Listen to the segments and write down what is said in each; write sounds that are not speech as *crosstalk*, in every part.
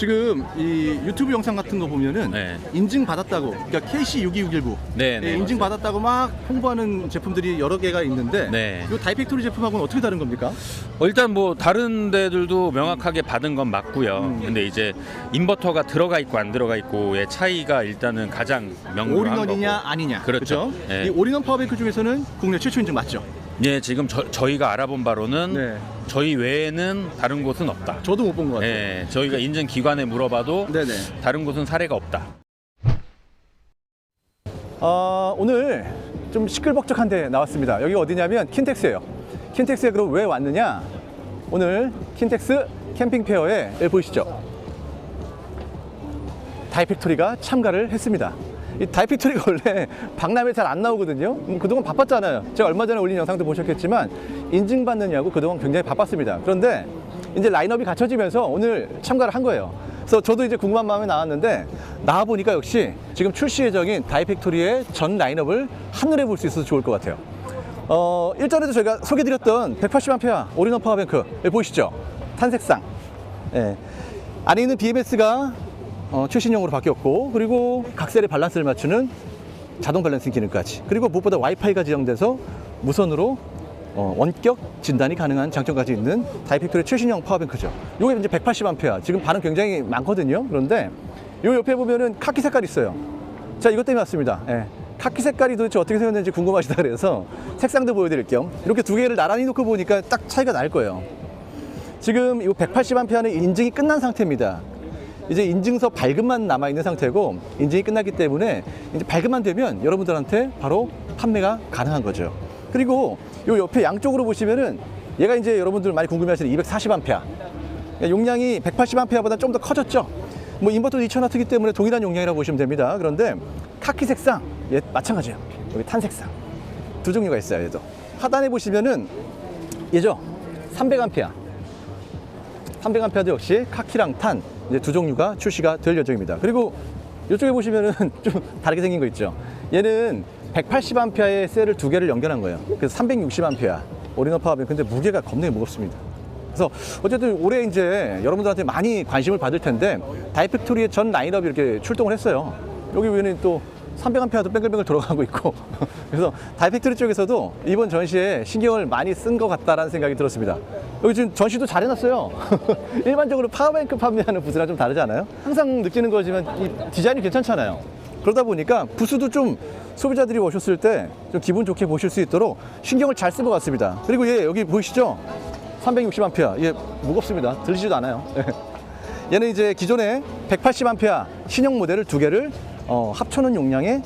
지금 이 유튜브 영상 같은 거 보면은 네. 인증 받았다고 그러니까 KC 62619 네, 네, 인증 받았다고 막 홍보하는 제품들이 여러 개가 있는데 네. 이 다이팩토리 제품하고는 어떻게 다른 겁니까? 어, 일단 뭐 다른 데들도 명확하게 받은 건 맞고요. 음. 근데 이제 인버터가 들어가 있고 안 들어가 있고의 차이가 일단은 가장 올인원이냐 거고. 아니냐 그렇죠. 네. 이 올인원 파워뱅크 중에서는 국내 최초 인증 맞죠? 예, 지금 저, 희가 알아본 바로는 네. 저희 외에는 다른 곳은 없다. 저도 못 본 것 같아요. 예, 저희가 인증 기관에 물어봐도 네네. 다른 곳은 사례가 없다. 어, 오늘 좀 시끌벅적한 데 나왔습니다. 여기 어디냐면 킨텍스예요. 킨텍스에 그럼 왜 왔느냐? 오늘 킨텍스 캠핑 페어에 보이시죠? 다이팩토리가 참가를 했습니다. 이 다이팩토리가 원래 박람회 잘 안 나오거든요. 음, 그동안 바빴잖아요. 제가 얼마 전에 올린 영상도 보셨겠지만 인증받느냐고 그동안 굉장히 바빴습니다. 그런데 이제 라인업이 갖춰지면서 오늘 참가를 한 거예요. 그래서 저도 이제 궁금한 마음에 나왔는데 나와 보니까 역시 지금 출시 예정인 다이팩토리의 전 라인업을 한눈에 볼 수 있어서 좋을 것 같아요. 어, 일전에도 저희가 소개드렸던 180A 올인원 파워뱅크 보이시죠? 탄색상. 예. 안에 있는 BMS가 어, 최신형으로 바뀌었고 그리고 각셀의 밸런스를 맞추는 자동 밸런싱 기능까지 그리고 무엇보다 와이파이가 지정돼서 무선으로 어, 원격 진단이 가능한 장점까지 있는 다이팩토리 최신형 파워뱅크죠. 이게 이제 180A 지금 반응 굉장히 많거든요. 그런데 이 옆에 보면은 카키 색깔 있어요. 자 이것 때문에 왔습니다. 예. 카키 색깔이 도대체 어떻게 생겼는지 궁금하시다 그래서 색상도 보여드릴 겸 이렇게 두 개를 나란히 놓고 보니까 딱 차이가 날 거예요. 지금 이 180A는 인증이 끝난 상태입니다. 이제 인증서 발급만 남아 있는 상태고 인증이 끝났기 때문에 이제 발급만 되면 여러분들한테 바로 판매가 가능한 거죠. 그리고 요 옆에 양쪽으로 보시면은 얘가 이제 여러분들 많이 궁금해하시는 240A. 용량이 180A보다 좀 더 커졌죠. 뭐 인버터도 2000W이기 때문에 동일한 용량이라고 보시면 됩니다. 그런데 카키 색상 얘 마찬가지예요. 여기 탄색상 두 종류가 있어요. 얘도 하단에 보시면은 얘죠. 300A. 300A도 역시 카키랑 탄 이제 두 종류가 출시가 될 예정입니다. 그리고 이쪽에 보시면은 *laughs* 좀 다르게 생긴 거 있죠. 얘는 180A의 셀을 두 개를 연결한 거예요. 그래서 360A 올인원 파워뱅 근데 무게가 겁나게 무겁습니다. 그래서 어쨌든 올해 이제 여러분들한테 많이 관심을 받을 텐데 다이팩토리의 전 라인업이 이렇게 출동을 했어요. 여기 위에는 또 300A도 뱅글뱅글 돌아가고 있고 *laughs* 그래서 다이팩토리 쪽에서도 이번 전시에 신경을 많이 쓴 것 같다라는 생각이 들었습니다. 여기 지금 전시도 잘 해놨어요. *laughs* 일반적으로 파워뱅크 판매하는 부스랑 좀 다르지 않아요? 항상 느끼는 거지만 이 디자인이 괜찮잖아요. 그러다 보니까 부스도 좀 소비자들이 오셨을 때 좀 기분 좋게 보실 수 있도록 신경을 잘 쓴 것 같습니다. 그리고 얘 여기 보이시죠? 360A. 얘 무겁습니다. 들리지도 않아요. *laughs* 얘는 이제 기존에 180A 신형 모델을 두 개를 어, 합쳐놓은 용량의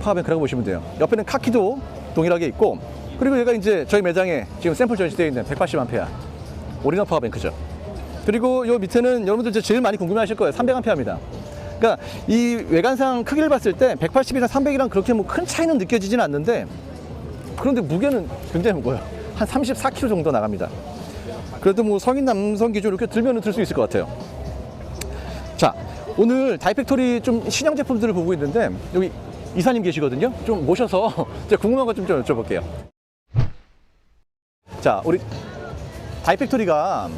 파워뱅크라고 보시면 돼요. 옆에는 카키도 동일하게 있고 그리고 얘가 이제 저희 매장에 지금 샘플 전시되어 있는 180A 올인원 파워뱅크죠. 그리고 요 밑에는 여러분들 제일 많이 궁금해하실 거예요. 300A입니다. 그러니까 이 외관상 크기를 봤을 때 180이랑 300이랑 그렇게 뭐 큰 차이는 느껴지진 않는데 그런데 무게는 굉장히 무거워요. 한 34kg 정도 나갑니다. 그래도 뭐 성인 남성 기준 이렇게 들면 들수 있을 것 같아요. 자, 오늘 다이팩토리 좀 신형 제품들을 보고 있는데 여기 이사님 계시거든요. 좀 모셔서 *laughs* 제가 궁금한 것좀 여쭤볼게요. 자, 우리 다이팩토리가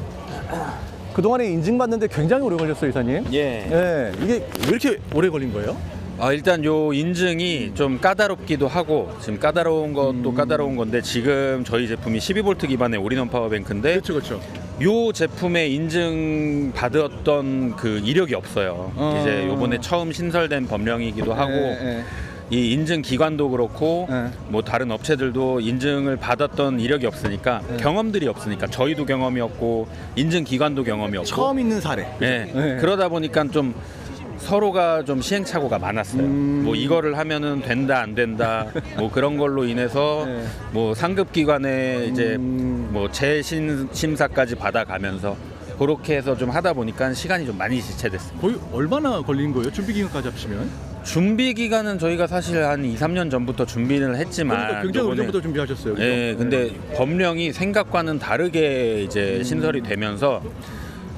그동안에 인증받는데 굉장히 오래 걸렸어요, 이사님. 예. 예, 이게 왜 이렇게 오래 걸린 거예요? 아, 일단 요 인증이 좀 까다롭기도 하고 지금 까다로운 것도 음. 까다로운 건데 지금 저희 제품이 12V 기반의 올인원 파워뱅크인데 그렇죠. 요 제품에 인증 받았던 그 이력이 없어요. 어. 이제 요번에 처음 신설된 법령이기도 하고 예, 이 인증 기관도 그렇고 네. 뭐 다른 업체들도 인증을 받았던 이력이 없으니까 네. 경험들이 없으니까 저희도 경험이 없고 인증 기관도 경험이 없고 처음 있는 사례. 예. 네. 그러다 보니까 좀 서로가 좀 시행착오가 많았어요. 음. 뭐 이거를 하면은 된다 안 된다 뭐 그런 걸로 인해서 *laughs* 네. 뭐 상급 기관에 이제 음. 뭐 재심 심사까지 받아가면서 그렇게 해서 좀 하다 보니까 시간이 좀 많이 지체됐어요. 거의 얼마나 걸린 거예요? 준비 기간까지 합치면? 준비 기간은 저희가 사실 한 2, 3년 전부터 준비를 했지만 그러니까 굉장히 요번에- 오래전부터 준비하셨어요. 그죠? 예, 근데 네. 법령이 생각과는 다르게 이제 음. 신설이 되면서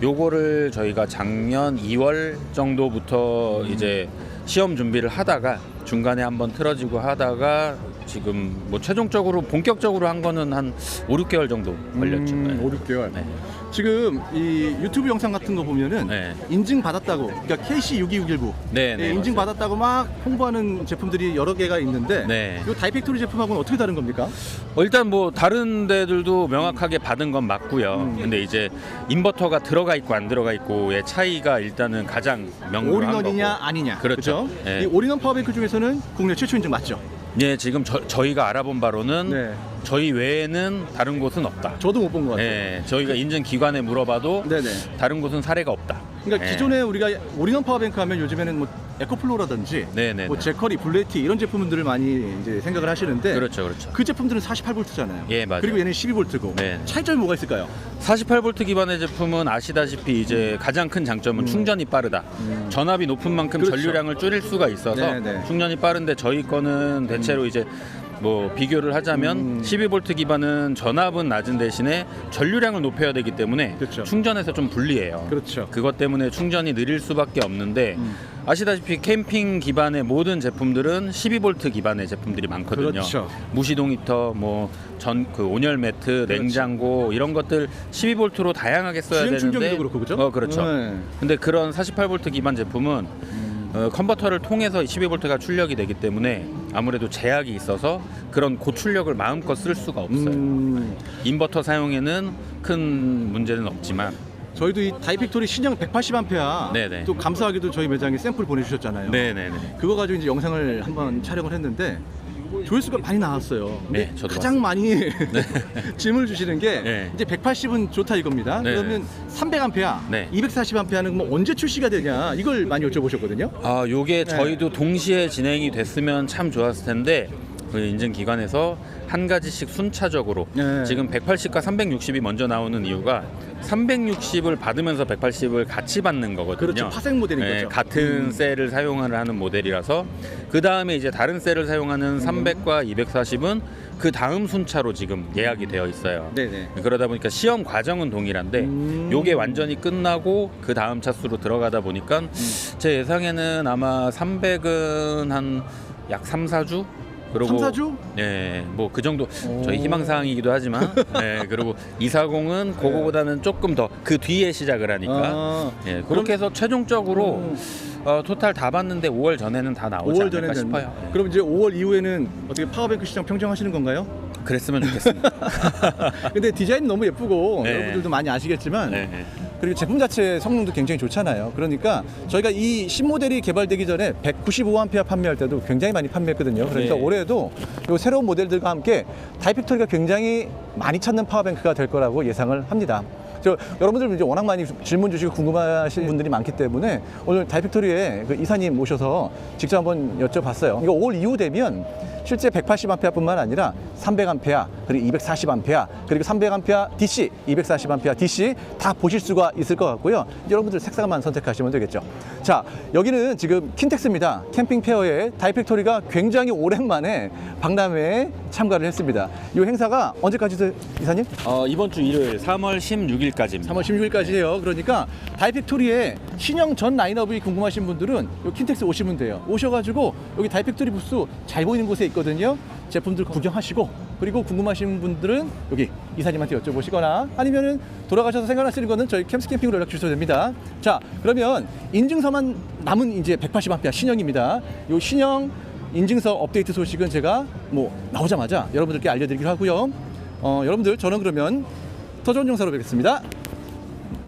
요거를 저희가 작년 2월 정도부터 음. 이제 시험 준비를 하다가 중간에 한번 틀어지고 하다가 지금 뭐 최종적으로 본격적으로 한 거는 한 5, 6개월 정도 걸렸죠. 음, 네. 5, 6개월. 네. 지금 이 유튜브 영상 같은 거 보면은 네. 인증 받았다고, 그러니까 KC 62619 네, 네, 인증 맞아요. 받았다고 막 홍보하는 제품들이 여러 개가 있는데 네. 이 다이팩토리 제품하고는 어떻게 다른 겁니까? 어, 일단 뭐 다른 데들도 명확하게 받은 건 맞고요. 음. 근데 이제 인버터가 들어가 있고 안 들어가 있고의 차이가 일단은 가장 올인원이냐 거고. 아니냐. 그렇죠. 네. 이 올인원 파워뱅크 중에서는 국내 최초 인증 맞죠? 예, 지금 저, 희가 알아본 바로는 네. 저희 외에는 다른 곳은 없다. 저도 못 본 것 같아요. 예, 저희가 인증 기관에 물어봐도 네네. 다른 곳은 사례가 없다. 그러니까 예. 기존에 우리가 올인원 파워뱅크 하면 요즘에는 뭐 에코플로라든지. 뭐 제커리, 블레티 이런 제품들을 많이 이제 생각을 하시는데 그렇죠, 그렇죠. 그 제품들은 48V잖아요. 예, 맞아요. 그리고 얘는 12V고 네. 차이점이 뭐가 있을까요? 48V 기반의 제품은 아시다시피 이제 가장 큰 장점은 충전이 빠르다. 전압이 높은 만큼 음. 그렇죠. 전류량을 줄일 수가 있어서 네, 네. 충전이 빠른데 저희 거는 대체로 이제 뭐 비교를 하자면 음. 12V 기반은 전압은 낮은 대신에 전류량을 높여야 되기 때문에 그렇죠. 충전에서 좀 불리해요. 그렇죠. 그것 때문에 충전이 느릴 수밖에 없는데 음. 아시다시피 캠핑 기반의 모든 제품들은 12V 기반의 제품들이 많거든요. 그렇죠. 무시동 히터, 뭐 전 그 온열 매트, 그렇죠. 냉장고 이런 것들 12V로 다양하게 써야 되는데 충전기도 그렇고 그죠? 어 그렇죠. 네. 근데 그런 48V 기반 제품은 어, 컨버터를 통해서 12V가 출력이 되기 때문에 아무래도 제약이 있어서 그런 고출력을 마음껏 쓸 수가 없어요. 음, 인버터 사용에는 큰 문제는 없지만 저희도 이 다이팩토리 신형 180A 네네. 또 감사하게도 저희 매장에 샘플 보내주셨잖아요. 네네네. 그거 가지고 이제 영상을 한번 촬영을 했는데 조회수가 많이 나왔어요. 네, 저도 가장 많이 *laughs* 질문을 주시는 게 네. 이제 180은 좋다 이겁니다. 네. 그러면 300A, 네. 240A는 뭐 언제 출시가 되냐 이걸 많이 여쭤보셨거든요. 아, 요게 네. 저희도 동시에 진행이 됐으면 참 좋았을 텐데 그 인증 기관에서 한 가지씩 순차적으로 네. 지금 180과 360이 먼저 나오는 이유가 360을 받으면서 180을 같이 받는 거거든요. 그렇죠. 파생 모델인 네, 거죠. 같은 음. 셀을 사용을 하는 모델이라서 그 다음에 이제 다른 셀을 사용하는 300과 240은 그 다음 순차로 지금 예약이 되어 있어요. 네네. 그러다 보니까 시험 과정은 동일한데 음. 요게 완전히 끝나고 그 다음 차수로 들어가다 보니까 음. 제 예상에는 아마 300은 한 약 3, 4주 그리고 3, 4주? 네, 뭐 그 정도 오. 저희 희망 사항이기도 하지만 *laughs* 네, 그리고 240은 그거보다는 조금 더 그 뒤에 시작을 하니까 아, 예, 그렇게 해서 최종적으로 음. 어, 토탈 다 봤는데 5월 전에는 다 나오지 5월 않을까 전에 싶어요. 예. 그럼 이제 5월 이후에는 어떻게 파워뱅크 시장 평정하시는 건가요? 그랬으면 좋겠습니다. *laughs* 근데 디자인 너무 예쁘고 네. 여러분들도 많이 아시겠지만 네, 네. 그리고 제품 자체 성능도 굉장히 좋잖아요. 그러니까 저희가 이 신모델이 개발되기 전에 195A 판매할 때도 굉장히 많이 판매했거든요. 그러니까 네. 올해도 이 새로운 모델들과 함께 다이팩토리가 굉장히 많이 찾는 파워뱅크가 될 거라고 예상을 합니다. 저 여러분들 이제 워낙 많이 질문 주시고 궁금하신 분들이 많기 때문에 오늘 다이팩토리에 그 이사님 모셔서 직접 한번 여쭤봤어요. 이거 5월 이후 되면 실제 180A뿐만 아니라 300A 그리고 240A 그리고 300A DC, 240A DC 다 보실 수가 있을 것 같고요. 여러분들 색상만 선택하시면 되겠죠. 자, 여기는 지금 킨텍스입니다. 캠핑 페어에 다이팩토리가 굉장히 오랜만에 박람회에 참가를 했습니다. 이 행사가 언제까지죠, 이사님? 어, 이번 주 일요일 3월 16일까지입니다. 3월 16일까지예요. 그러니까 다이팩토리의 신형 전 라인업이 궁금하신 분들은 킨텍스 오시면 돼요. 오셔가지고 여기 다이팩토리 부스 잘 보이는 곳에 있거든요. 제품들 구경하시고 그리고 궁금하신 분들은 여기 이사님한테 여쭤보시거나 아니면은 돌아가셔서 생각나시는 거는 저희 캠스 캠핑으로 연락 주셔도 됩니다. 자, 그러면 인증서만 남은 이제 180A 신형입니다. 이 신형 인증서 업데이트 소식은 제가 뭐 나오자마자 여러분들께 알려드리기로 하고요. 어, 여러분들 저는 그러면 더 좋은 영상으로 뵙겠습니다.